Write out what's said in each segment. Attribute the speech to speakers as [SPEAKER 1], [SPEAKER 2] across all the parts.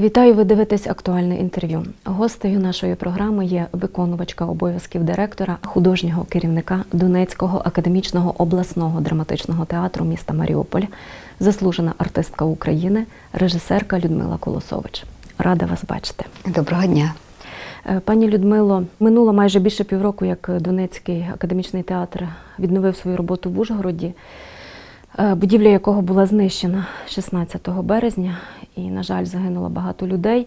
[SPEAKER 1] Вітаю, ви дивитесь актуальне інтерв'ю. Гостею нашої програми є виконувачка обов'язків директора, художнього керівника Донецького академічного обласного драматичного театру міста Маріуполь, заслужена артистка України, режисерка Людмила Колосович. Рада вас бачити.
[SPEAKER 2] Доброго дня.
[SPEAKER 1] Е, Пані Людмило, минуло майже більше півроку, як Донецький академічний театр відновив свою роботу в Ужгороді, будівля якого була знищена 16 березня, і, на жаль, загинуло багато людей.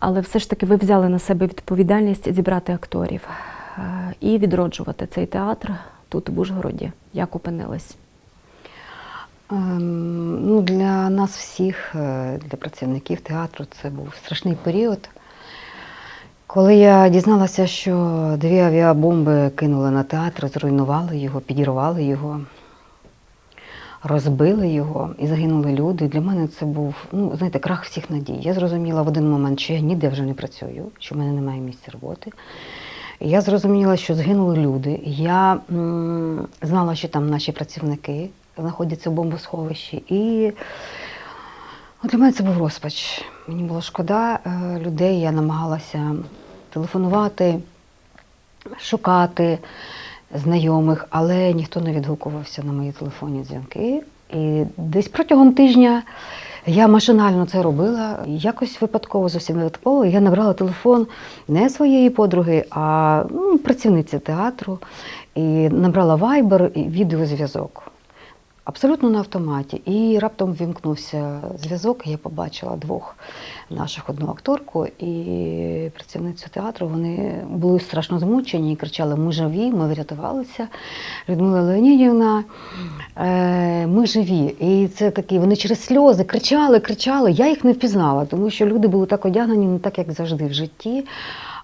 [SPEAKER 1] Але все ж таки ви взяли на себе відповідальність зібрати акторів е, і відроджувати цей театр тут, в Ужгороді. Як опинились?
[SPEAKER 2] Ем, ну, для нас всіх, е, для працівників театру, це був страшний період. Коли я дізналася, що дві авіабомби кинули на театр, зруйнували його, підірвали його, розбили його і загинули люди. Для мене це був, ну, знаєте, крах всіх надій. Я зрозуміла в один момент, що я ніде вже не працюю, що в мене немає місця роботи. Я зрозуміла, що згинули люди. Я м, знала, що там наші працівники знаходяться в бомбосховищі. І от для мене це був розпач. Мені було шкода е, людей, я намагалася телефонувати, шукати знайомих, але ніхто не відгукувався на мої телефонні дзвінки. І десь протягом тижня я машинально це робила. Якось випадково, зовсім випадково, я набрала телефон не своєї подруги, а ну, працівниці театру. І набрала вайбер і відеозв'язок. Абсолютно на автоматі. І раптом вімкнувся зв'язок, я побачила двох наших одну акторку і працівницю театру. Вони були страшно змучені і кричали: Ми живі, ми врятувалися. Людмила Леонідівна, е, ми живі. І це такі, вони через сльози кричали, кричали. Я їх не впізнала, тому що люди були так одягнені, не так, як завжди в житті.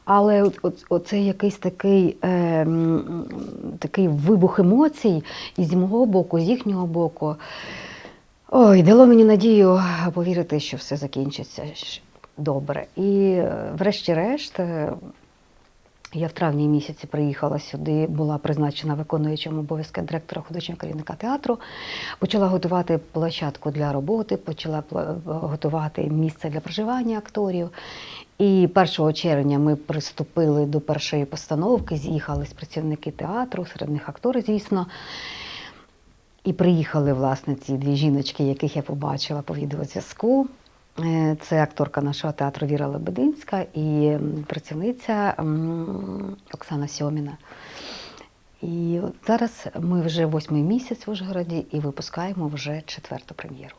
[SPEAKER 2] Але оце якийсь такий, е, такий вибух емоцій і з мого боку, з їхнього боку. Ой, дало мені надію повірити, що все закінчиться добре. І е, врешті-решт, е, я в травні місяці приїхала сюди, була призначена виконуючим обов'язки директора художнього керівника театру, почала готувати площадку для роботи, почала готувати місце для проживання акторів. І 1 червня ми приступили до першої постановки, з'їхались працівники театру, серед них актори, звісно. І приїхали, власне, ці дві жіночки, яких я побачила по відеозв'язку. Е, Це акторка нашого театру Віра Лебединська і працівниця Оксана Сьоміна. І от зараз ми вже восьмий місяць в Ужгороді і випускаємо вже четверту прем'єру.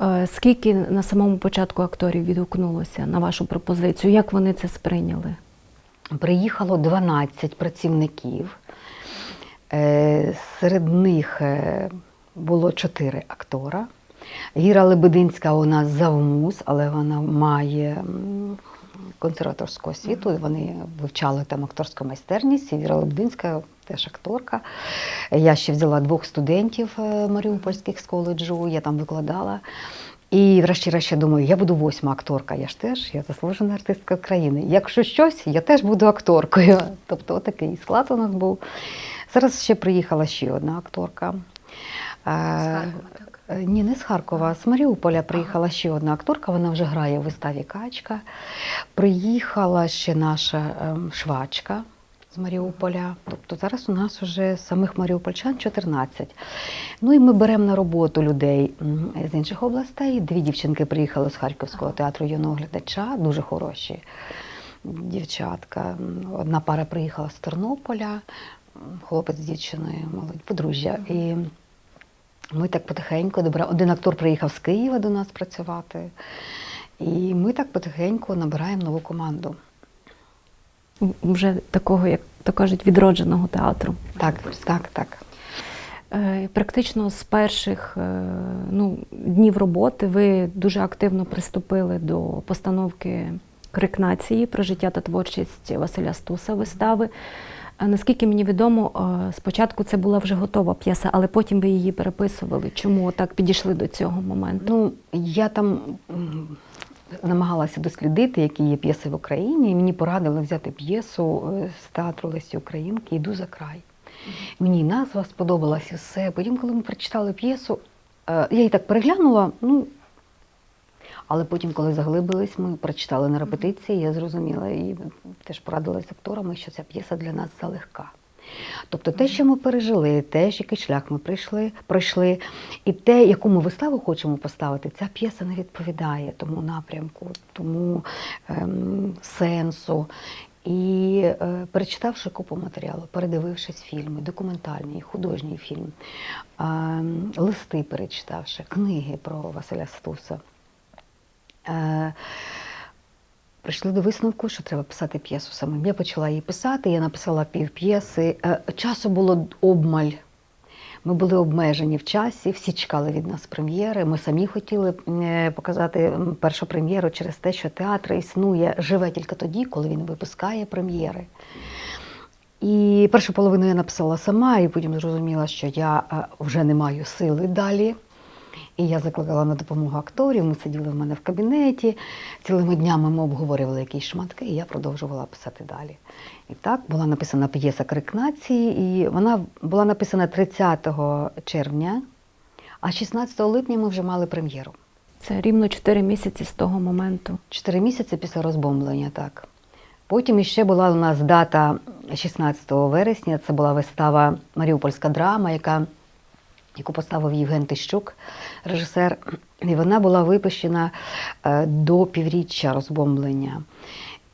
[SPEAKER 1] Е, Скільки на самому початку акторів відгукнулося на вашу пропозицію? Як вони це сприйняли?
[SPEAKER 2] Приїхало 12 працівників. Е, Серед них було 4 актора. Віра Лебединська у нас завмуз, але вона має консерваторську освіту, вони вивчали там акторську майстерність. І Віра Лебединська теж акторка. Я ще взяла двох студентів е, маріупольських з коледжу, я там викладала. І врешті-решт я думаю, я буду восьма акторка. Я ж теж, я заслужена артистка країни. Якщо щось, я теж буду акторкою. Тобто такий склад у нас був. Зараз ще приїхала ще одна акторка. З
[SPEAKER 1] Харкова, так?
[SPEAKER 2] Ні, не з Харкова, а з Маріуполя приїхала ще одна акторка, вона вже грає у виставі Качка. Приїхала ще наша ем, швачка з Маріуполя. Тобто зараз у нас вже самих маріупольчан 14. Ну і ми беремо на роботу людей з інших областей. Дві дівчинки приїхали з Харківського театру юного глядача, дуже хороші дівчатка. Одна пара приїхала з Тернополя, хлопець з дівчиною, молодь, подружжя. І ми так потихеньку добра. Один актор приїхав з Києва до нас працювати. І ми так потихеньку набираємо нову команду.
[SPEAKER 1] Вже такого, як то кажуть, відродженого театру.
[SPEAKER 2] Так, так, так.
[SPEAKER 1] Е, Практично з перших е, ну, днів роботи ви дуже активно приступили до постановки Крик нації про життя та творчість Василя Стуса вистави. Наскільки мені відомо, е, спочатку це була вже готова п'єса, але потім ви її переписували. Чому так підійшли до цього моменту?
[SPEAKER 2] Ну, я там намагалася дослідити, які є п'єси в Україні, і мені порадили взяти п'єсу е, з театру Лесі Українки Іду за край. Мені і назва сподобалася все. Потім, коли ми прочитали п'єсу, е, я її так переглянула, ну. Але потім, коли заглибились, ми прочитали на репетиції, я зрозуміла і теж порадилася з акторами, що ця п'єса для нас залегка. Тобто те, що ми пережили, те, який шлях ми прийшли, пройшли, і те, яку ми виставу хочемо поставити, ця п'єса не відповідає тому напрямку, тому ем, сенсу. І е, перечитавши купу матеріалу, передивившись фільми, документальний, художній фільм, е, листи перечитавши, книги про Василя Стуса, е, прийшли до висновку, що треба писати п'єсу самим. Я почала її писати, я написала пів п'єси. Е, часу було обмаль. Ми були обмежені в часі, всі чекали від нас прем'єри. Ми самі хотіли е, показати першу прем'єру через те, що театр існує, живе тільки тоді, коли він випускає прем'єри. І першу половину я написала сама, і потім зрозуміла, що я вже не маю сили далі. І я закликала на допомогу акторів. Ми сиділи в мене в кабінеті. Цілими днями ми обговорювали якісь шматки, і я продовжувала писати далі. І так була написана п'єса Крик нації, і вона була написана 30 червня, а 16 липня ми вже мали прем'єру.
[SPEAKER 1] Це рівно 4 місяці з того моменту.
[SPEAKER 2] Чотири місяці після розбомблення, так. Потім іще була у нас дата 16 вересня. Це була вистава Маріупольська драма, яка, яку поставив Євген Тищук, режисер. І вона була випущена е, до півріччя розбомблення.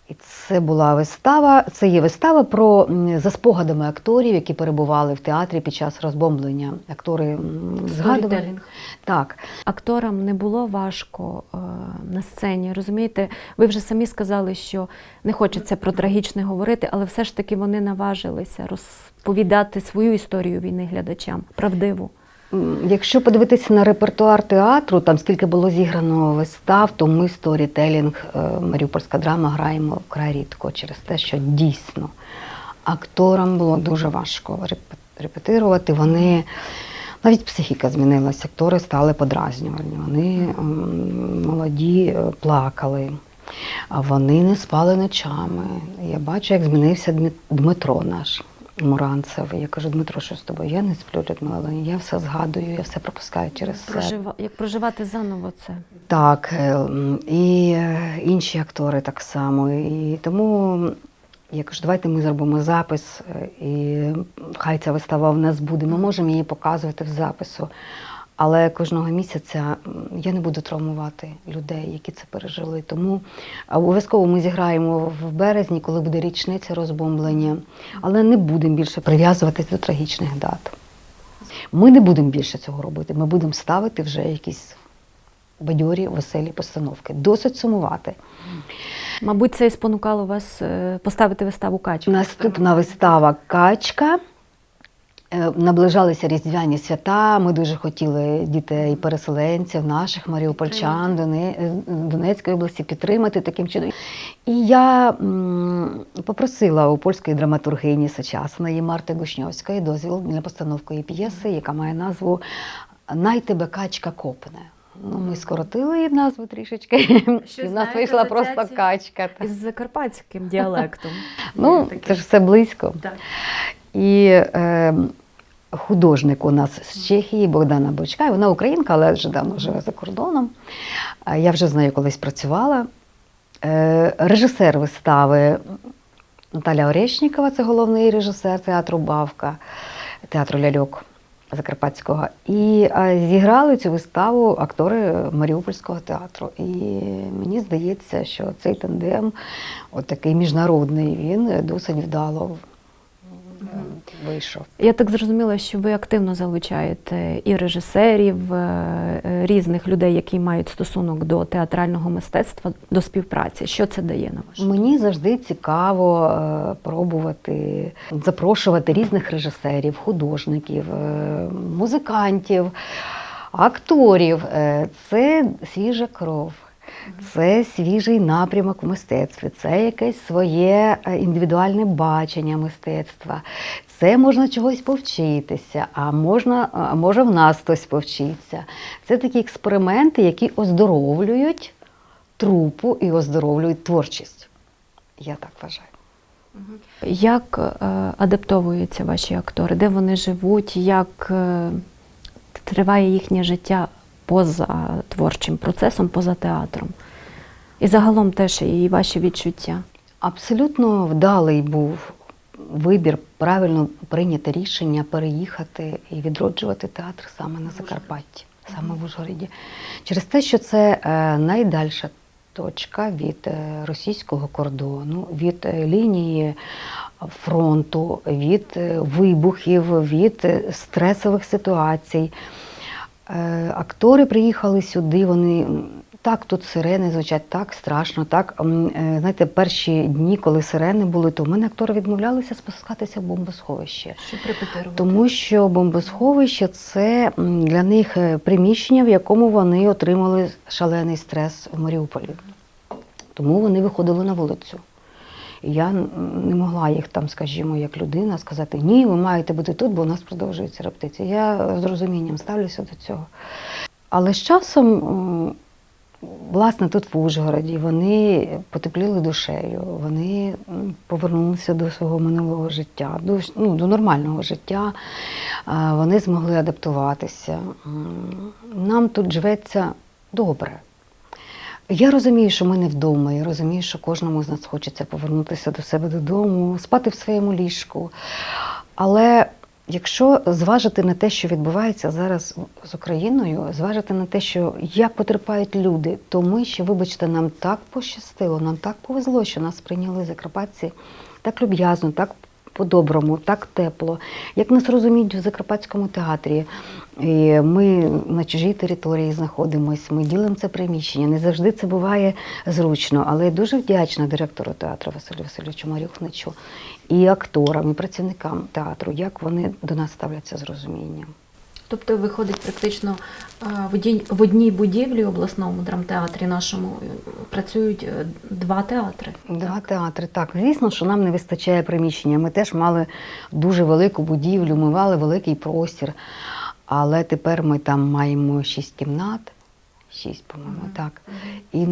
[SPEAKER 2] І це була вистава. Це є вистава про за спогадами акторів, які перебували в театрі під час розбомблення. Актори згадували. Так,
[SPEAKER 1] Акторам не було важко е, на сцені. Розумієте, ви вже самі сказали, що не хочеться про трагічне говорити, але все ж таки вони наважилися розповідати свою історію війни глядачам, правдиву.
[SPEAKER 2] Якщо подивитися на репертуар театру, там скільки було зіграно вистав, то ми сторітелінг е, Маріупольська драма граємо вкрай рідко через те, що дійсно акторам було дуже важко репетирувати. Вони навіть психіка змінилася, актори стали подразнювальні. Вони молоді е, плакали. А вони не спали ночами. Я бачу, як змінився Дмитро наш. Муранцев. Я кажу, Дмитро, що з тобою? Я не сплю, Людмила, я все згадую, я все пропускаю через.
[SPEAKER 1] Прожива... Як проживати заново це?
[SPEAKER 2] Так, е, і е, інші актори так само. І тому я кажу, давайте ми зробимо запис, е, і хай ця вистава в нас буде. Ми можемо її показувати в запису. Але кожного місяця я не буду травмувати людей, які це пережили. Тому обов'язково ми зіграємо в березні, коли буде річниця розбомблення, але не будемо більше прив'язуватись до трагічних дат. Ми не будемо більше цього робити. Ми будемо ставити вже якісь бадьорі, веселі постановки. Досить сумувати.
[SPEAKER 1] Мабуть, це і спонукало вас е, поставити виставу Качка.
[SPEAKER 2] Наступна вистава Качка. Е, Наближалися різдвяні свята. Ми дуже хотіли дітей переселенців, наших маріупольчан, е, Донецької області підтримати таким чином. І я попросила у польської драматургині сучасної Марти Гушньовської дозвіл для постановки п'єси, яка має назву Най тебе качка копне. Ну, ми скоротили її назву трішечки, і в нас вийшла просто качка.
[SPEAKER 1] Із закарпатським діалектом.
[SPEAKER 2] Ну, це ж все близько.
[SPEAKER 1] Так.
[SPEAKER 2] І е, художник у нас з Чехії Богдана Бочка, вона українка, але вже давно живе за кордоном. Я вже з нею колись працювала. Е, режисер вистави Наталя Орешнікова, це головний режисер театру Бавка, театру Ляльок Закарпатського. І зіграли цю виставу актори Маріупольського театру. І мені здається, що цей тандем, от такий міжнародний, він досить вдало вийшов.
[SPEAKER 1] Я так зрозуміла, що ви активно залучаєте і режисерів, е, е, різних людей, які мають стосунок до театрального мистецтва, до співпраці. Що це дає на ваш?
[SPEAKER 2] Мені завжди цікаво е, пробувати запрошувати різних режисерів, художників, музикантів, акторів. Це свіжа кров. Це свіжий напрямок в мистецтві, це якесь своє індивідуальне бачення мистецтва. Це можна чогось повчитися, а можна, а може в нас хтось повчиться. Це такі експерименти, які оздоровлюють трупу і оздоровлюють творчість. Я так вважаю.
[SPEAKER 1] Як е, адаптовуються ваші актори? Де вони живуть? Як е, триває їхнє життя поза творчим процесом, поза театром. І загалом теж і ваші відчуття.
[SPEAKER 2] Абсолютно вдалий був вибір, правильно прийняти рішення переїхати і відроджувати театр саме на Закарпатті, саме в Ужгороді. Через те, що це е, найдальша точка від е, російського кордону, від е, лінії фронту, від вибухів, від стресових ситуацій. Актори приїхали сюди, вони так тут сирени звучать, так страшно. Так е, знаєте, перші дні, коли сирени були, то в мене актори відмовлялися спускатися в бомбосховище.
[SPEAKER 1] Щоб репетирувати.
[SPEAKER 2] Тому що бомбосховище це для них е, приміщення, в якому вони отримали шалений стрес в Маріуполі. Тому вони виходили на вулицю. І я не могла їх там, скажімо, як людина сказати, ні, ви маєте бути тут, бо у нас продовжується рептиція. Я з розумінням ставлюся до цього. Але з часом, власне, тут в Ужгороді вони потепліли душею, вони повернулися до свого минулого життя, до, ну, до нормального життя. Вони змогли адаптуватися. Нам тут живеться добре. Я розумію, що ми не вдома. Я розумію, що кожному з нас хочеться повернутися до себе додому, спати в своєму ліжку. Але якщо зважити на те, що відбувається зараз з Україною, зважити на те, що як потерпають люди, то ми ще, вибачте, нам так пощастило, нам так повезло, що нас прийняли закарпатці так люб'язно, так по-доброму, так тепло, як нас розуміють в Закарпатському театрі. І ми на чужій території знаходимося, ми ділимо це приміщення. Не завжди це буває зручно, але я дуже вдячна директору театру Василю Васильовичу Марюхничу і акторам, і працівникам театру, як вони до нас ставляться з розумінням.
[SPEAKER 1] Тобто виходить практично е, в одній, будівлі обласному драмтеатрі нашому е, працюють е, два театри.
[SPEAKER 2] Два театри, так. Звісно, що нам не вистачає приміщення. Ми теж мали дуже велику будівлю, ми мали великий простір. Але тепер ми там маємо шість кімнат, шість, по-моєму, так. І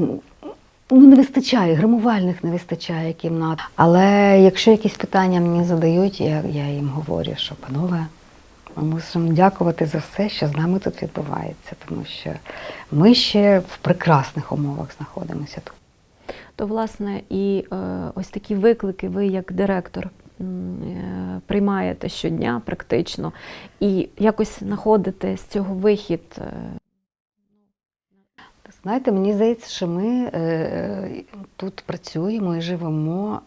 [SPEAKER 2] ну, не вистачає, гримувальних не вистачає кімнат. Але якщо якісь питання мені задають, я, я їм говорю, що панове, ми мусимо дякувати за все, що з нами тут відбувається, тому що ми ще в прекрасних умовах знаходимося тут.
[SPEAKER 1] То, власне, і е, ось такі виклики ви як директор е, приймаєте щодня практично і якось знаходите з цього вихід. е,
[SPEAKER 2] Знаєте, мені здається, що ми е, тут працюємо і живемо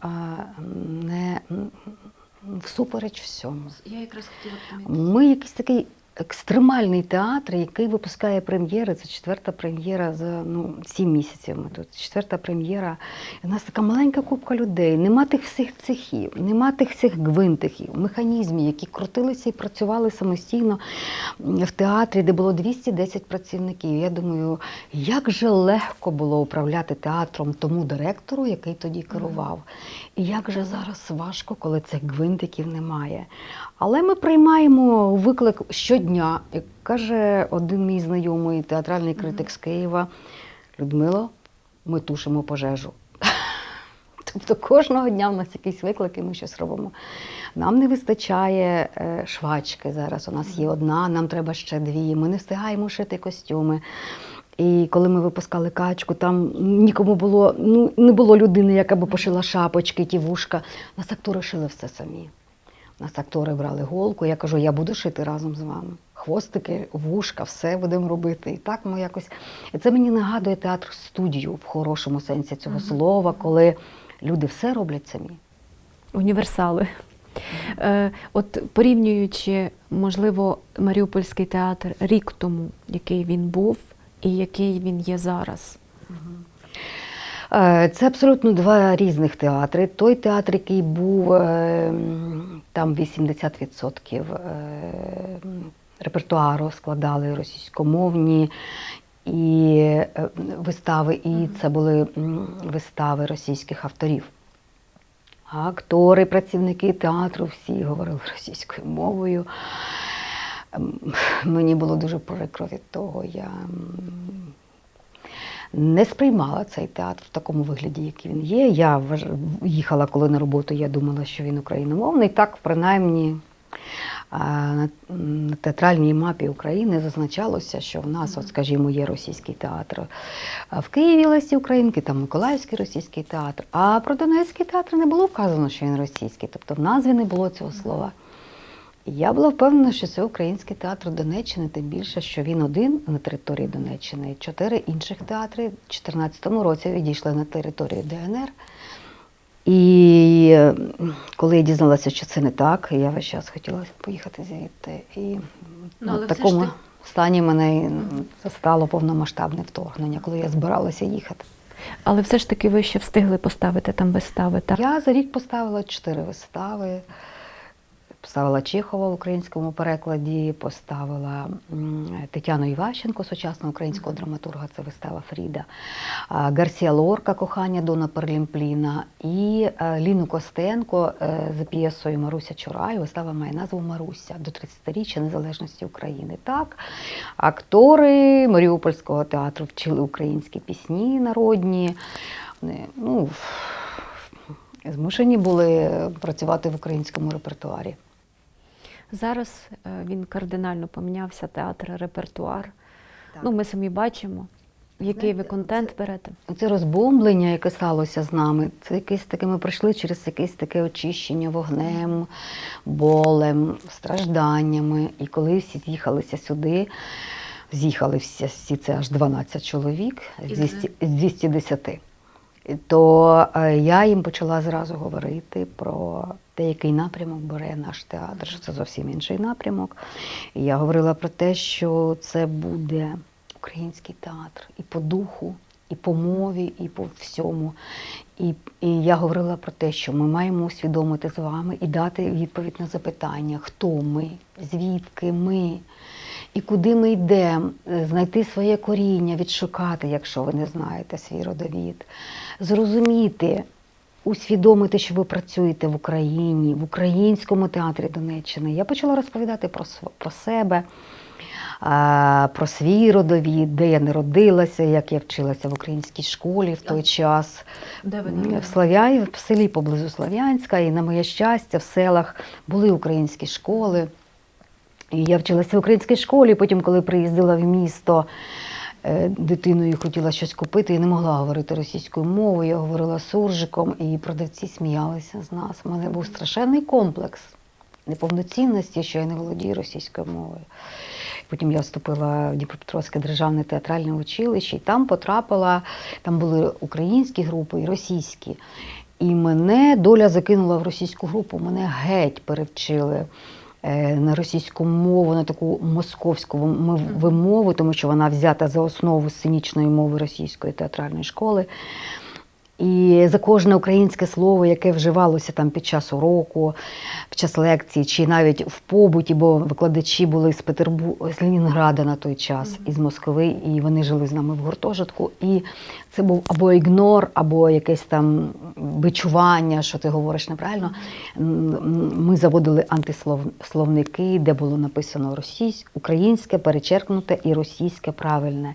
[SPEAKER 2] не всупереч всьому.
[SPEAKER 1] Я якраз хотіла
[SPEAKER 2] Ми якийсь такий екстремальний театр, який випускає прем'єри. Це четверта прем'єра за ну, сім місяців. Ми тут. Четверта прем'єра. У нас така маленька купка людей. Нема тих всіх цехів, нема тих всіх гвинтиків, механізмів, які крутилися і працювали самостійно в театрі, де було 210 працівників. Я думаю, як же легко було управляти театром тому директору, який тоді керував. І як же зараз важко, коли цих гвинтиків немає. Але ми приймаємо виклик щодня, як каже один мій знайомий театральний критик з Києва, Людмило, ми тушимо пожежу. Тобто кожного дня в нас якісь виклики, ми щось робимо. Нам не вистачає е, швачки зараз. У нас є одна, нам треба ще дві. Ми не встигаємо шити костюми. І коли ми випускали качку, там нікому було, ну не було людини, яка би пошила шапочки, ті вушка. Нас актори шили все самі. Нас актори брали голку. Я кажу, я буду шити разом з вами. Хвостики, вушка, все будемо робити. І так ми якось. Це мені нагадує театр студію в хорошому сенсі цього слова, коли люди все роблять самі.
[SPEAKER 1] універсали. Е, От порівнюючи, можливо, Маріупольський театр рік тому, який він був і який він є зараз.
[SPEAKER 2] Е, Це абсолютно два різних театри. Той театр, який був е, там 80% е, репертуару складали російськомовні і вистави, і це були вистави російських авторів. Актори, працівники театру всі говорили російською мовою. Ем, Мені було дуже прикро від того. Я не сприймала цей театр в такому вигляді, який він є. Я їхала коли на роботу, я думала, що він україномовний. Так, принаймні. на, на театральній мапі України зазначалося, що в нас, от, скажімо, є російський театр в Києві Лесі Українки, там Миколаївський російський театр. А про Донецький театр не було вказано, що він російський, тобто в назві не було цього слова. Я була впевнена, що це український театр Донеччини, тим більше, що він один на території Донеччини. Чотири інших театри в 2014 році відійшли на територію ДНР. І коли я дізналася, що це не так, я весь час хотіла поїхати звідти. І
[SPEAKER 1] Ну,
[SPEAKER 2] в
[SPEAKER 1] все ж
[SPEAKER 2] такому
[SPEAKER 1] ти-
[SPEAKER 2] стані мене застало повномасштабне вторгнення, коли я збиралася їхати.
[SPEAKER 1] Але все ж таки ви ще встигли поставити там вистави. Так?
[SPEAKER 2] Я за рік поставила чотири вистави. Поставила Чехова в українському перекладі, поставила Тетяну Іващенко, сучасного українського драматурга, це вистава Фріда, Гарсія Лорка, кохання Дона Перлімпліна і е, Ліну Костенко е, за п'єсою Маруся Чурай. Вистава має назву Маруся до 30-річчя незалежності України. Так, актори Маріупольського театру вчили українські пісні народні. Вони, Ну, змушені були працювати в українському репертуарі.
[SPEAKER 1] Зараз е, він кардинально помінявся, театр, репертуар.
[SPEAKER 2] Так.
[SPEAKER 1] Ну, ми самі бачимо, який ви контент берете.
[SPEAKER 2] Це розбомблення, яке сталося з нами, це якесь таке, ми пройшли через якесь таке очищення вогнем, болем, стражданнями. І коли всі з'їхалися сюди, з'їхали всі, це аж 12 чоловік з
[SPEAKER 1] Із-
[SPEAKER 2] 200, з 210. То е, я їм почала зразу говорити про який напрямок бере наш театр, що це зовсім інший напрямок. І я говорила про те, що це буде український театр і по духу, і по мові, і по всьому. І, і я говорила про те, що ми маємо усвідомити з вами і дати відповідь на запитання, хто ми, звідки ми. І куди ми йдемо, знайти своє коріння, відшукати, якщо ви не знаєте свій родовід, зрозуміти, усвідомити, що ви працюєте в Україні, в українському театрі Донеччини. Я почала розповідати про, про себе, про свій родовід, де я народилася, як я вчилася в українській школі в той час.
[SPEAKER 1] Де
[SPEAKER 2] В Слав'я... в селі поблизу Слав'янська, і на моє щастя, в селах були українські школи. І я вчилася в українській школі, потім, коли приїздила в місто дитиною, хотіла щось купити, і не могла говорити російською мовою. Я говорила суржиком, і продавці сміялися з нас. У мене був страшенний комплекс неповноцінності, що я не володію російською мовою. Потім я вступила в Дніпропетровське державне театральне училище, і там потрапила, там були українські групи і російські. І мене доля закинула в російську групу, мене геть перевчили е, на російську мову, на таку московську вим- вимову, тому що вона взята за основу сценічної мови російської театральної школи. І за кожне українське слово, яке вживалося там під час уроку, під час лекції, чи навіть в побуті, бо викладачі були з Петербурга, з Ленінграда на той час, із Москви, і вони жили з нами в гуртожитку. І це був або ігнор, або якесь там бичування, що ти говориш неправильно. Ми заводили антисловники, де було написано російське, українське, перечеркнуте і російське правильне.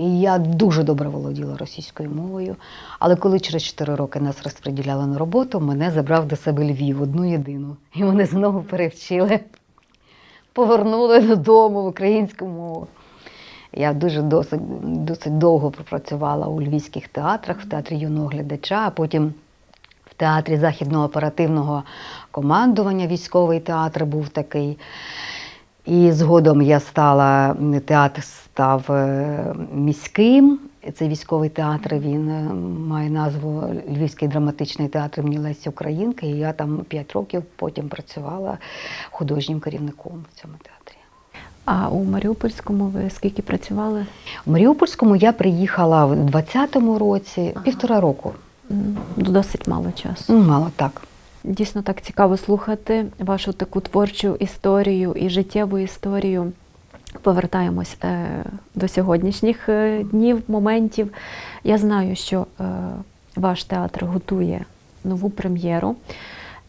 [SPEAKER 2] І я дуже добре володіла російською мовою. Але коли через 4 роки нас розподіляли на роботу, мене забрав до себе Львів, одну єдину. І мене знову перевчили, повернули додому в українську мову. Я дуже досить, досить довго пропрацювала у львівських театрах, в театрі юного глядача, а потім в театрі західного оперативного командування військовий театр був такий. І згодом я стала, театр став е, міським. Це військовий театр, він е, має назву Львівський драматичний театр імені Лесі Українки. І я там 5 років потім працювала художнім керівником в цьому театрі.
[SPEAKER 1] А у Маріупольському ви скільки працювали?
[SPEAKER 2] У Маріупольському я приїхала в 20-му році,
[SPEAKER 1] Ага.
[SPEAKER 2] півтора року.
[SPEAKER 1] Досить мало часу.
[SPEAKER 2] Ну, мало так.
[SPEAKER 1] Дійсно так цікаво слухати вашу таку творчу історію і життєву історію. Повертаємось е, до сьогоднішніх е, днів, моментів. Я знаю, що е, ваш театр готує нову прем'єру.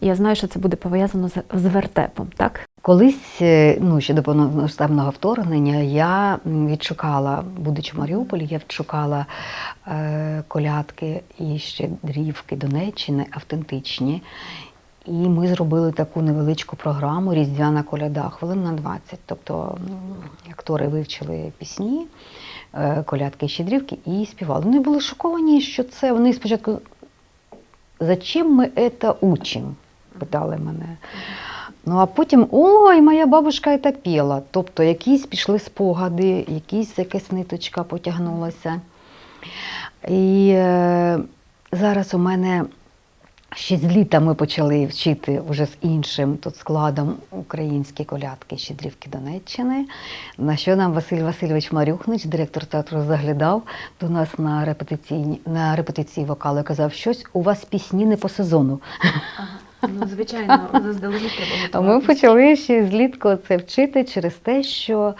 [SPEAKER 1] Я знаю, що це буде пов'язано з, вертепом, так?
[SPEAKER 2] Колись, е, ну ще до повномасштабного вторгнення, я відшукала, будучи в Маріуполі, я відшукала е, колядки і щедрівки Донеччини автентичні. І ми зробили таку невеличку програму Різдвяна коляда, хвилин на 20. Тобто актори вивчили пісні, е, колядки і щедрівки і співали. Вони були шоковані, що це вони спочатку зачем ми це учимо? Питали мене. Ну а потім ой, моя бабушка це піла. Тобто якісь пішли спогади, якісь якась ниточка потягнулася. І е, зараз у мене ще з літа ми почали вчити вже з іншим тут складом українські колядки щедрівки Донеччини. На що нам Василь Васильович Марюхнич, директор театру, заглядав до нас на репетиційні на репетиції вокалу і казав, щось у вас пісні не по сезону.
[SPEAKER 1] Ну, звичайно, заздалегідь треба
[SPEAKER 2] ми почали ще злітку це вчити через те, що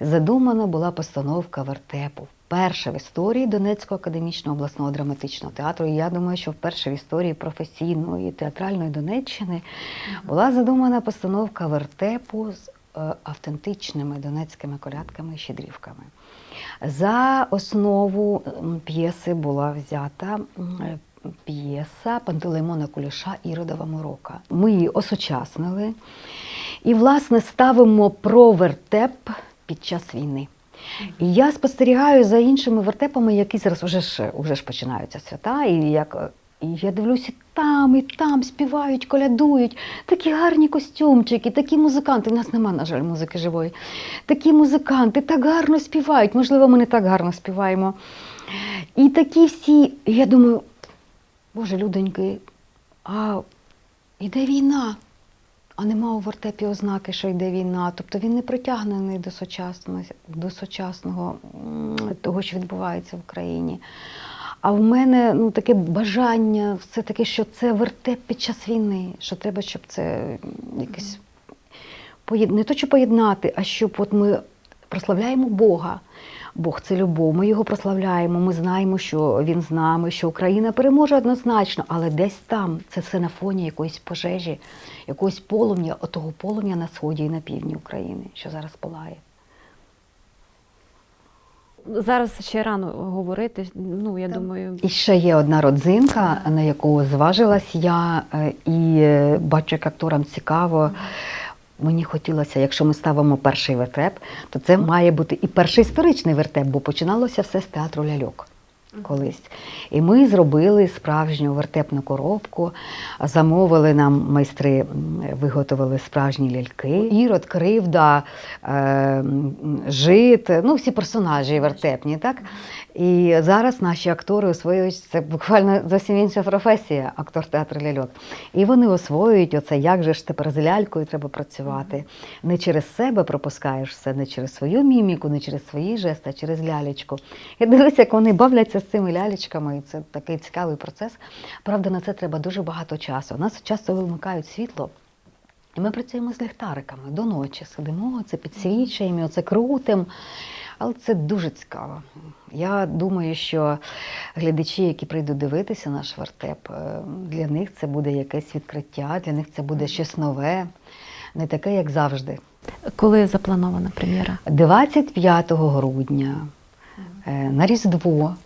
[SPEAKER 2] задумана була постановка вертепу. Перша в історії Донецького академічного обласного драматичного театру. І я думаю, що вперше в історії професійної театральної Донеччини була задумана постановка вертепу з е, автентичними донецькими колядками і щедрівками. За основу п'єси була взята п'єса Пантелеймона Куліша Іродова Морока. Ми її осучаснили і, власне, ставимо про вертеп під час війни. І я спостерігаю за іншими вертепами, які зараз вже ж, вже ж починаються свята, і як. І я дивлюся, там і там співають, колядують, такі гарні костюмчики, такі музиканти. У нас нема, на жаль, музики живої. Такі музиканти так гарно співають. Можливо, ми не так гарно співаємо. І такі всі, я думаю, Боже, людоньки, а йде війна, а нема у вертепі ознаки, що йде війна. Тобто він не притягнений до сучасного, до сучасного того, що відбувається в Україні. А в мене ну, таке бажання, все таке, що це вертеп під час війни, що треба, щоб це якесь не то, що поєднати, а щоб от ми прославляємо Бога. Бог це любов, ми його прославляємо, ми знаємо, що він з нами, що Україна переможе однозначно, але десь там це все на фоні якоїсь пожежі, якогось полум'я, отого полум'я на сході і на півдні України, що зараз палає.
[SPEAKER 1] Зараз ще рано говорити. Ну, я думаю,
[SPEAKER 2] І ще є одна родзинка, на яку зважилась я, е, і е, бачу, як акторам цікаво. Мені хотілося, якщо ми ставимо перший вертеп, то це має бути і перший історичний вертеп, бо починалося все з театру ляльок колись. І ми зробили справжню вертепну коробку, замовили нам майстри, виготовили справжні ляльки. Ірод, кривда, е, жит, ну всі персонажі вертепні, так? І зараз наші актори освоюють це буквально зовсім інша професія, актор театру ляльок. І вони освоюють оце, як же ж тепер з лялькою треба працювати. Не через себе пропускаєш все, не через свою міміку, не через свої жести, а через лялечку. Я дивлюся, як вони бавляться з цими лялечками, і це такий цікавий процес. Правда, на це треба дуже багато часу. У нас часто вимикають світло. І ми працюємо з ліхтариками до ночі, сидимо, це підсвічуємо, це крутимо. Але це дуже цікаво. Я думаю, що глядачі, які прийдуть дивитися наш вертеп, е, для них це буде якесь відкриття, для них це буде щось нове, не таке, як завжди.
[SPEAKER 1] коли запланована прем'єра?
[SPEAKER 2] 25 грудня е, на Різдво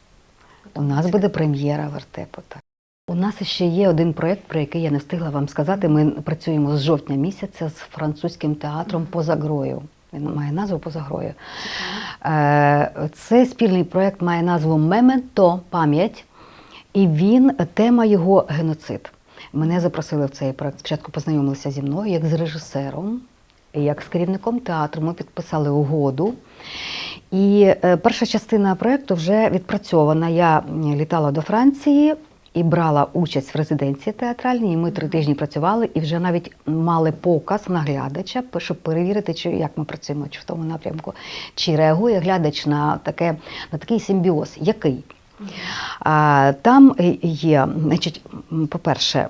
[SPEAKER 2] у нас буде прем'єра вертепу. Так. У нас ще є один проєкт, про який я не встигла вам сказати. Ми працюємо з жовтня місяця з французьким театром поза грою. Він має назву поза грою. Е, Це спільний проєкт має назву Мементо пам'ять, і він тема його геноцид. Мене запросили в цей проєкт. Спочатку познайомилися зі мною як з режисером, як з керівником театру. Ми підписали угоду. І е, перша частина проєкту вже відпрацьована. Я літала до Франції і брала участь в резиденції театральній. І ми три тижні працювали і вже навіть мали показ на глядача, щоб перевірити, чи як ми працюємо, чи в тому напрямку, чи реагує глядач на таке на такий симбіоз, який. А, там е, є, значить, по-перше,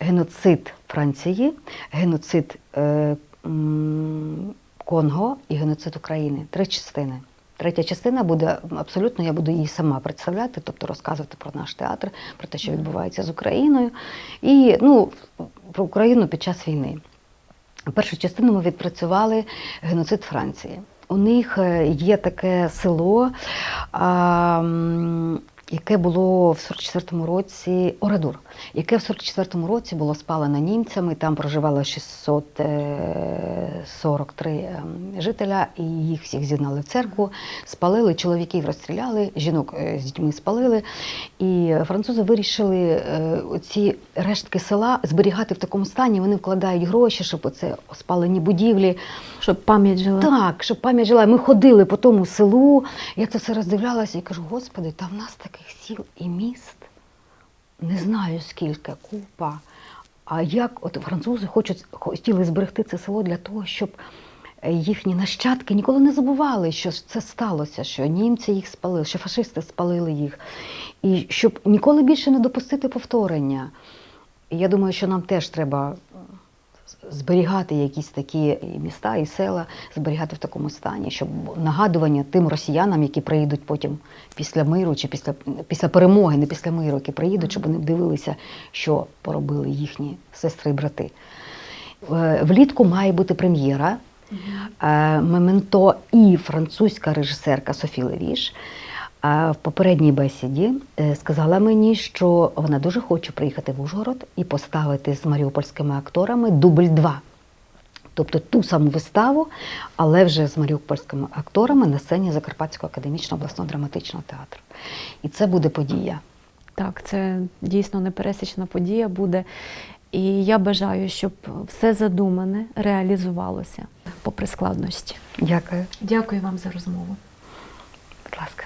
[SPEAKER 2] геноцид Франції, геноцид е, Конго і геноцид України. Три частини. Третя частина буде абсолютно, я буду її сама представляти, тобто розказувати про наш театр, про те, що відбувається з Україною, і ну, про Україну під час війни. Першу частину ми відпрацювали геноцид Франції. У них е, є таке село яке було в 44-му році Орадур, яке в 44-му році було спалено німцями. Там проживало 643 ем, жителя, і їх всіх зігнали в церкву, спалили, чоловіків розстріляли, жінок е, з дітьми спалили. І французи вирішили е, ці рештки села зберігати в такому стані. Вони вкладають гроші, щоб оце спалені будівлі.
[SPEAKER 1] Щоб пам'ять жила.
[SPEAKER 2] Так, щоб пам'ять жила. Ми ходили по тому селу. Я це все роздивлялася і кажу: Господи, та в нас таких сіл і міст не знаю скільки, купа. А як от французи хочуть хотіли зберегти це село для того, щоб е, їхні нащадки ніколи не забували, що це сталося, що німці їх спалили, що фашисти спалили їх, і щоб ніколи більше не допустити повторення. Я думаю, що нам теж треба зберігати якісь такі міста і села, зберігати в такому стані, щоб нагадування тим росіянам, які приїдуть потім після миру чи після, після перемоги, не після миру, які приїдуть, щоб вони дивилися, що поробили їхні сестри і брати. Е, Влітку має бути прем'єра. Е, Мементо і французька режисерка Софі Левіш е, в попередній бесіді е, сказала мені, що вона дуже хоче приїхати в Ужгород і поставити з маріупольськими акторами дубль 2. Тобто ту саму виставу, але вже з маріупольськими акторами на сцені Закарпатського академічного обласного драматичного театру. І це буде подія.
[SPEAKER 1] Так, це дійсно непересічна подія буде. І я бажаю, щоб все задумане реалізувалося попри складності.
[SPEAKER 2] Дякую.
[SPEAKER 1] Дякую вам за розмову.
[SPEAKER 2] Будь ласка.